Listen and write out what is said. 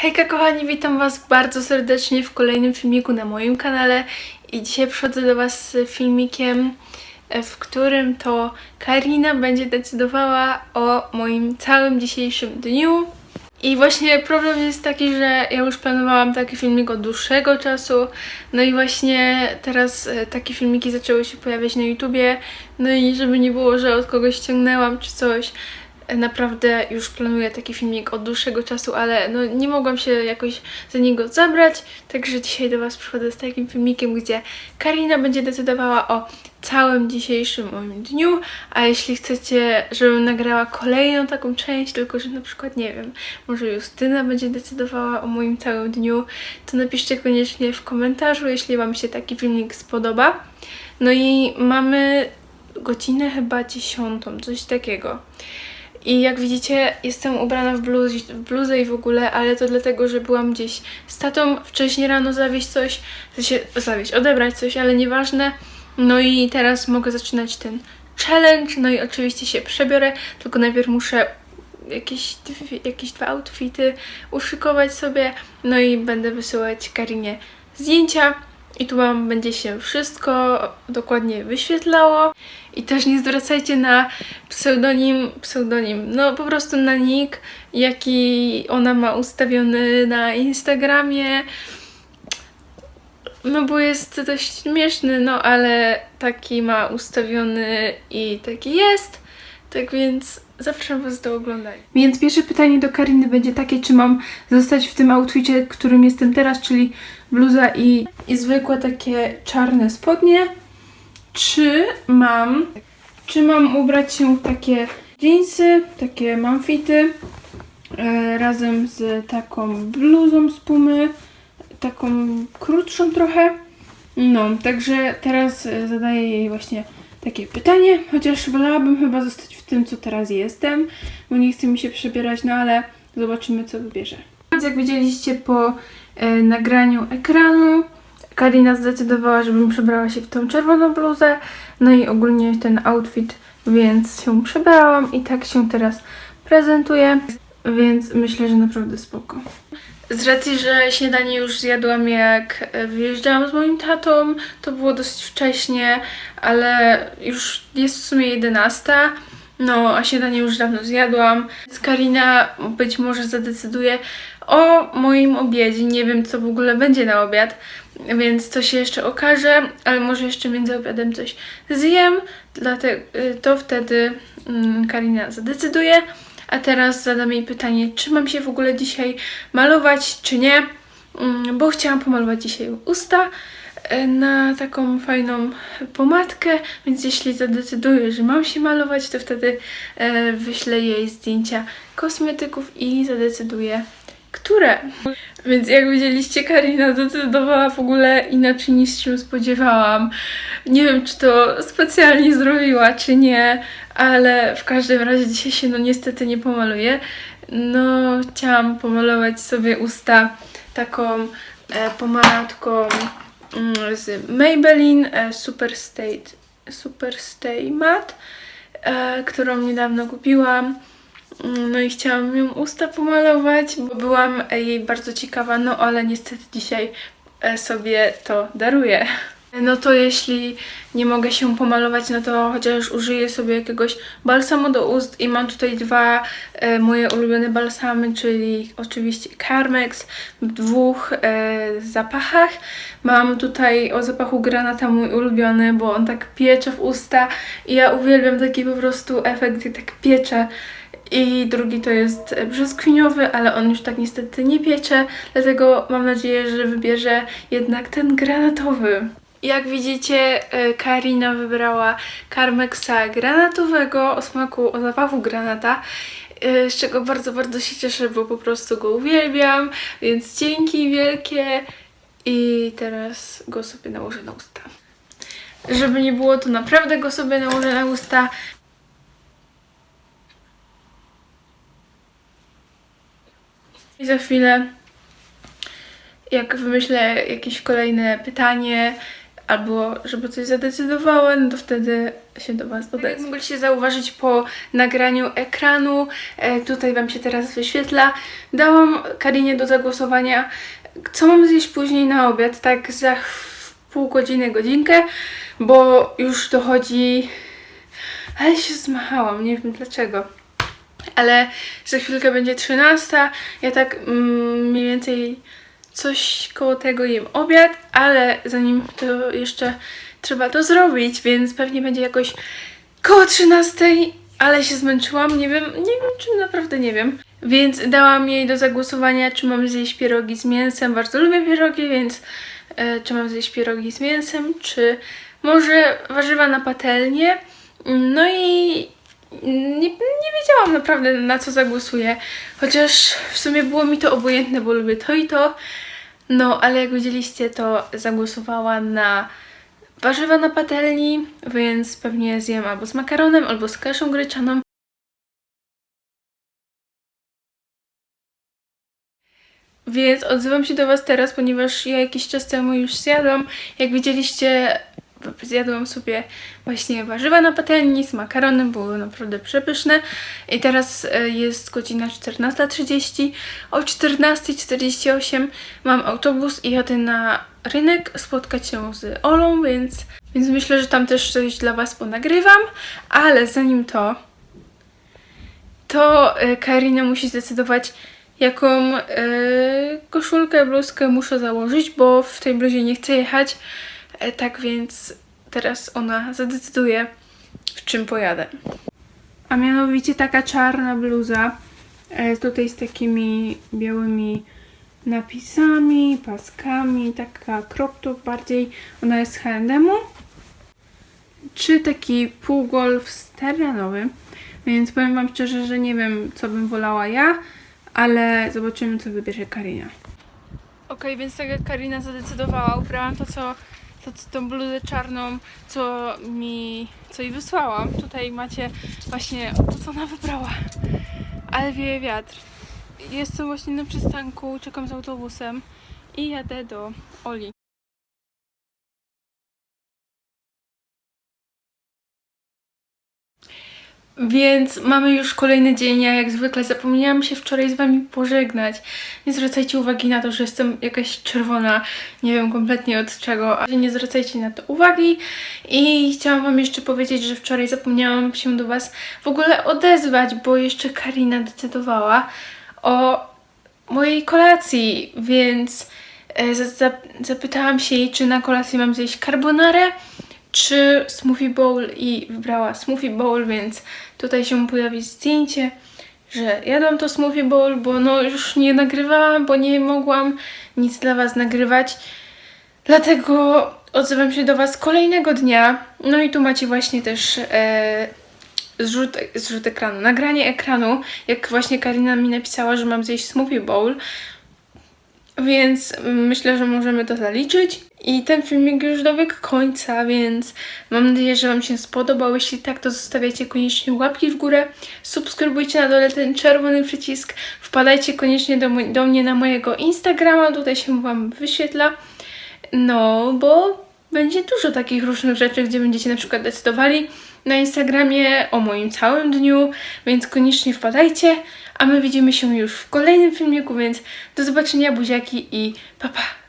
Hejka kochani, witam Was bardzo serdecznie w kolejnym filmiku na moim kanale. I dzisiaj przychodzę do Was z filmikiem, e, w którym to Karina będzie decydowała o moim całym dzisiejszym dniu. I właśnie problem jest taki, że ja już planowałam taki filmik od dłuższego czasu, no i właśnie teraz e, takie filmiki zaczęły się pojawiać na YouTubie, no i żeby nie było, że od kogoś ściągnęłam czy coś, Naprawdę już planuję taki filmik od dłuższego czasu, ale no nie mogłam się jakoś za niego zabrać, także dzisiaj do Was przychodzę z takim filmikiem, gdzie Karina będzie decydowała o całym dzisiejszym moim dniu, a jeśli chcecie, żebym nagrała kolejną taką część, tylko że na przykład, nie wiem, może Justyna będzie decydowała o moim całym dniu, to napiszcie koniecznie w komentarzu, jeśli Wam się taki filmik spodoba. No i mamy godzinę chyba dziesiątą, coś takiego. I jak widzicie, jestem ubrana w, bluz, w bluzę i w ogóle, ale to dlatego, że byłam gdzieś z tatą wcześniej rano zawieźć coś, sensie zawieźć, odebrać coś, ale nieważne. No i teraz mogę zaczynać ten challenge, no i oczywiście się przebiorę, tylko najpierw muszę jakieś, jakieś dwa outfity uszykować sobie, no i będę wysyłać Karinie zdjęcia. I tu Wam będzie się wszystko dokładnie wyświetlało. I też nie zwracajcie na pseudonim, pseudonim, no po prostu na nick, jaki ona ma ustawiony na Instagramie. No bo jest dość śmieszny, no ale taki ma ustawiony i taki jest. Tak więc zapraszam Was do oglądania. Więc pierwsze pytanie do Kariny będzie takie, czy mam zostać w tym outficie, którym jestem teraz, czyli bluza i, i zwykłe takie czarne spodnie, czy mam, czy mam ubrać się w takie jeansy, takie mamfity, e, razem z taką bluzą z pumy, taką krótszą trochę. No, także teraz zadaję jej właśnie takie pytanie, chociaż wolałabym chyba zostać w tym, co teraz jestem, bo nie chce mi się przebierać, no ale zobaczymy, co wybierze. Więc jak widzieliście po e, nagraniu ekranu, Karina zdecydowała, żebym przebrała się w tą czerwoną bluzę, no i ogólnie ten outfit, więc się przebrałam i tak się teraz prezentuję, więc myślę, że naprawdę spoko. Z racji, że śniadanie już zjadłam jak e, wyjeżdżałam z moim tatą, to było dosyć wcześnie, ale już jest w sumie 11. No, a śniadanie już dawno zjadłam. Więc Karina być może zadecyduje o moim obiedzie. Nie wiem, co w ogóle będzie na obiad, więc to się jeszcze okaże, ale może jeszcze między obiadem coś zjem, dlatego to wtedy mm, Karina zadecyduje. A teraz zadam jej pytanie, czy mam się w ogóle dzisiaj malować, czy nie, Mm, bo chciałam pomalować dzisiaj usta e, na taką fajną pomadkę, więc jeśli zadecyduję, że mam się malować, to wtedy e, wyślę jej zdjęcia kosmetyków i zadecyduję, które. Więc jak widzieliście, Karina zdecydowała w ogóle inaczej niż się spodziewałam. Nie wiem, czy to specjalnie zrobiła, czy nie, ale w każdym razie dzisiaj się no niestety nie pomaluję. No, chciałam pomalować sobie usta taką e, pomadką mm, z Maybelline e, Super State Super Stay Matte, e, którą niedawno kupiłam. No i chciałam ją usta pomalować, bo byłam jej bardzo ciekawa, no ale niestety dzisiaj e, sobie to daruję. No to jeśli nie mogę się pomalować, no to chociaż użyję sobie jakiegoś balsamu do ust i mam tutaj dwa e, moje ulubione balsamy, czyli oczywiście Carmex w dwóch e, zapachach. Mam tutaj o zapachu granata mój ulubiony, bo on tak piecze w usta i ja uwielbiam taki po prostu efekt, gdy tak piecze. I drugi to jest brzoskwiniowy, ale on już tak niestety nie piecze, dlatego mam nadzieję, że wybierze jednak ten granatowy. Jak widzicie, e, Karina wybrała Carmexa granatowego o smaku, o zapachu granata, e, z czego bardzo, bardzo się cieszę, bo po prostu go uwielbiam, więc dzięki wielkie i teraz go sobie nałożę na usta. Żeby nie było, to naprawdę go sobie nałożę na usta. I za chwilę, jak wymyślę jakieś kolejne pytanie, albo żeby coś zadecydowała, no to wtedy się do Was odezwać. Jak mogliście zauważyć po nagraniu ekranu, e, tutaj Wam się teraz wyświetla, dałam Karinie do zagłosowania, co mam zjeść później na obiad, tak za pół godziny, godzinkę, bo już dochodzi... Ale się zmachałam, nie wiem dlaczego. Ale za chwilkę będzie 13. Ja tak mm, mniej więcej coś koło tego jem obiad, ale zanim to jeszcze trzeba to zrobić, więc pewnie będzie jakoś koło 13, ale się zmęczyłam, nie wiem, nie wiem czy naprawdę nie wiem. Więc dałam jej do zagłosowania, czy mam zjeść pierogi z mięsem. Bardzo lubię pierogi, więc e, czy mam zjeść pierogi z mięsem, czy może warzywa na patelnię. No i nie, nie wiedziałam naprawdę na co zagłosuję, chociaż w sumie było mi to obojętne, bo lubię to i to. No, ale jak widzieliście, to zagłosowała na warzywa na patelni, więc pewnie zjem albo z makaronem, albo z kaszą gryczaną. Więc odzywam się do Was teraz, ponieważ ja jakiś czas temu już zjadłam. Jak widzieliście, zjadłam sobie właśnie warzywa na patelni z makaronem, były naprawdę przepyszne. I teraz e, jest godzina 14.30. O 14.48 mam autobus i jadę na rynek spotkać się z Olą, więc, więc myślę, że tam też coś dla Was ponagrywam. Ale zanim to, to e, Karina musi zdecydować, jaką e, koszulkę, bluzkę muszę założyć, bo w tej bluzie nie chcę jechać. E, tak więc teraz ona zadecyduje, w czym pojadę. A mianowicie taka czarna bluza, e, tutaj z takimi białymi napisami, paskami, taka crop top bardziej, ona jest z H&M-u. Czy taki półgolf steranowy, więc powiem Wam szczerze, że nie wiem, co bym wolała ja, ale zobaczymy, co wybierze Karina. Okej, więc tak jak Karina zadecydowała, ubrałam to, co, to, tą bluzę czarną, co mi, co jej wysłałam. Tutaj macie właśnie to, co ona wybrała. Ale wieje wiatr. Jestem właśnie na przystanku, czekam z autobusem i jadę do Oli. Więc mamy już kolejny dzień, ja jak zwykle zapomniałam się wczoraj z Wami pożegnać. Nie zwracajcie uwagi na to, że jestem jakaś czerwona, nie wiem kompletnie od czego, ale nie zwracajcie na to uwagi. I chciałam Wam jeszcze powiedzieć, że wczoraj zapomniałam się do Was w ogóle odezwać, bo jeszcze Karina decydowała o mojej kolacji, więc e, za- za- zapytałam się jej, czy na kolację mam zjeść carbonarę, czy smoothie bowl i wybrała smoothie bowl, więc tutaj się pojawi zdjęcie, że jadłam to smoothie bowl, bo no już nie nagrywałam, bo nie mogłam nic dla Was nagrywać. Dlatego odzywam się do Was kolejnego dnia. No i tu macie właśnie też e, zrzut, zrzut ekranu, nagranie ekranu, jak właśnie Karina mi napisała, że mam zjeść smoothie bowl. Więc myślę, że możemy to zaliczyć. I ten filmik już dobiegł końca, więc mam nadzieję, że Wam się spodobał. Jeśli tak, to zostawiajcie koniecznie łapki w górę. Subskrybujcie na dole ten czerwony przycisk. Wpadajcie koniecznie do, do mnie na mojego Instagrama, tutaj się Wam wyświetla. No, bo będzie dużo takich różnych rzeczy, gdzie będziecie na przykład decydowali na Instagramie o moim całym dniu, więc koniecznie wpadajcie, a my widzimy się już w kolejnym filmiku, więc do zobaczenia buziaki i pa pa!